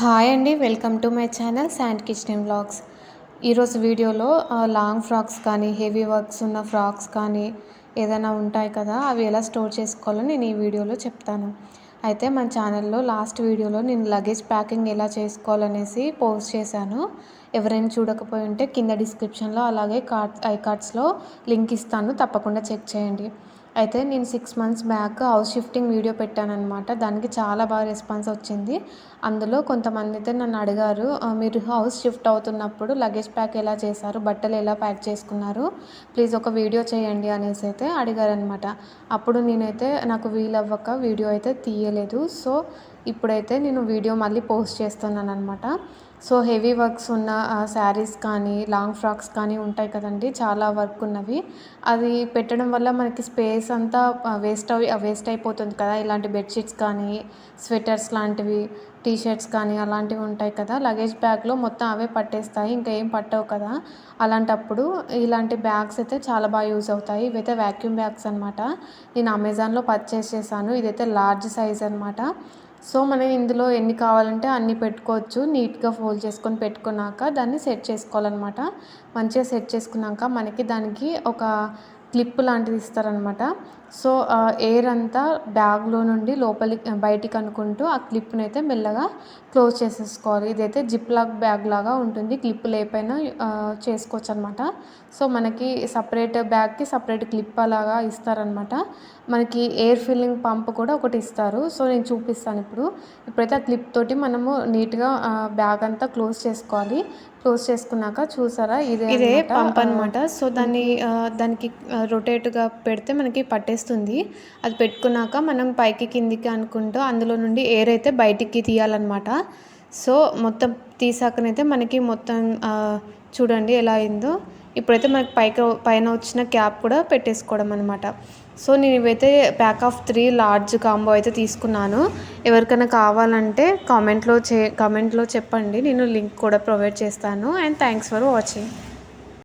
Hi అండి welcome to my channel sand kitchen vlogs. ఈరోజు వీడియోలో లాంగ్ ఫ్రాక్స్ కానీ హెవీ వర్క్స్ ఉన్న ఫ్రాక్స్ కానీ ఏదైనా ఉంటాయి కదా అవి ఎలా స్టోర్ చేసుకోవాలో నేను ఈ వీడియోలో చెప్తాను. అయితే మన ఛానల్లో లాస్ట్ వీడియోలో నేను లగేజ్ ప్యాకింగ్ ఎలా చేసుకోవాలనేసి పోస్ట్ చేశాను. ఎవరైనా చూడకపోయి ఉంటే కింద డిస్క్రిప్షన్లో అలాగే కార్డ్ ఐ కార్డ్స్లో లింక్ ఇస్తాను తప్పకుండా చెక్ చేయండి. అయితే నేను six months back house shifting video పెట్టానమాట దానికి చాలా బాగా రెస్పాన్స్ వచ్చింది. అందులో కొంతమంది అయితే నన్ను అడిగారు మీరు హౌస్ షిఫ్ట్ అవుతున్నప్పుడు లగేజ్ ప్యాక్ ఎలా చేశారు? బట్టలు ఎలా ప్యాక్ చేసుకున్నారు? ప్లీజ్ ఒక వీడియో చేయండి అనేసి అయితే అడిగారనమాట అప్పుడు నేనైతే నాకు వీలవ్వక వీడియో అయితే తీయలేదు. సో ఇప్పుడైతే నేను వీడియో మళ్ళీ పోస్ట్ చేస్తున్నాను అనమాట సో హెవీ వర్క్స్ ఉన్న శారీస్ కానీ లాంగ్ ఫ్రాక్స్ కానీ ఉంటాయి కదండి. చాలా వర్క్ ఉన్నవి. అది పెట్టడం వల్ల మనకి స్పేస్ అంతా వేస్ట్ అవి వేస్ట్ అయిపోతుంది కదా. ఇలాంటి బెడ్షీట్స్ కానీ స్వెటర్స్ లాంటివి టీషర్ట్స్ కానీ అలాంటివి ఉంటాయి కదా. లగేజ్ బ్యాగ్లో మొత్తం అవే పట్టేస్తాయి. ఇంకా ఏం పట్టవు కదా. అలాంటప్పుడు ఇలాంటి బ్యాగ్స్ అయితే చాలా బాగా యూజ్ అవుతాయి. ఇవైతే వ్యాక్యూమ్ బ్యాగ్స్ అనమాట నేను అమెజాన్లో పర్చేస్ చేశాను. ఇదైతే లార్జ్ సైజ్ అనమాట సో మనం ఇందులో ఎన్ని కావాలంటే అన్ని పెట్టుకోవచ్చు. నీట్గా ఫోల్డ్ చేసుకొని పెట్టుకున్నాక దాన్ని సెట్ చేసుకోవాలన్నమాట. మంచిగా సెట్ చేసుకున్నాక మనకి దానికి ఒక క్లిప్ లాంటిది ఇస్తారనమాట సో ఎయిర్ అంతా బ్యాగ్లో నుండి లోపలికి బయటికి అనుకుంటూ ఆ క్లిప్ని అయితే మెల్లగా క్లోజ్ చేసేసుకోవాలి. ఇదైతే జిప్ లాక్ బ్యాగ్ లాగా ఉంటుంది. క్లిప్ లేపైనా చేసుకోవచ్చు అనమాట సో మనకి సపరేట్ బ్యాగ్కి సపరేట్ క్లిప్ అలాగా ఇస్తారనమాట మనకి ఎయిర్ ఫిల్లింగ్ పంప్ కూడా ఒకటి ఇస్తారు. సో నేను చూపిస్తాను ఇప్పుడు. ఇప్పుడైతే ఆ క్లిప్ తోటి మనము నీట్గా బ్యాగ్ అంతా క్లోజ్ చేసుకోవాలి. క్లోజ్ చేసుకున్నాక చూసారా? ఇదే ఇదే పంప్ అనమాట సో దాన్ని దానికి రొటేట్గా పెడితే మనకి పట్టేస్తుంది. అది పెట్టుకున్నాక మనం పైకి కిందికి అనుకుంటూ అందులో నుండి ఎయిర్ అయితే బయటికి తీయాలన్నమాట. సో మొత్తం తీసాకనైతే మనకి మొత్తం చూడండి ఎలా అయిందో. ఇప్పుడైతే మనకి పైకి పైన వచ్చిన క్యాప్ కూడా పెట్టేసుకోవడం అనమాట సో నేను ఇవైతే pack of three large combo అయితే తీసుకున్నాను. ఎవరికైనా కావాలంటే కామెంట్లో చే కామెంట్లో చెప్పండి. నేను లింక్ కూడా ప్రొవైడ్ చేస్తాను. And thanks for watching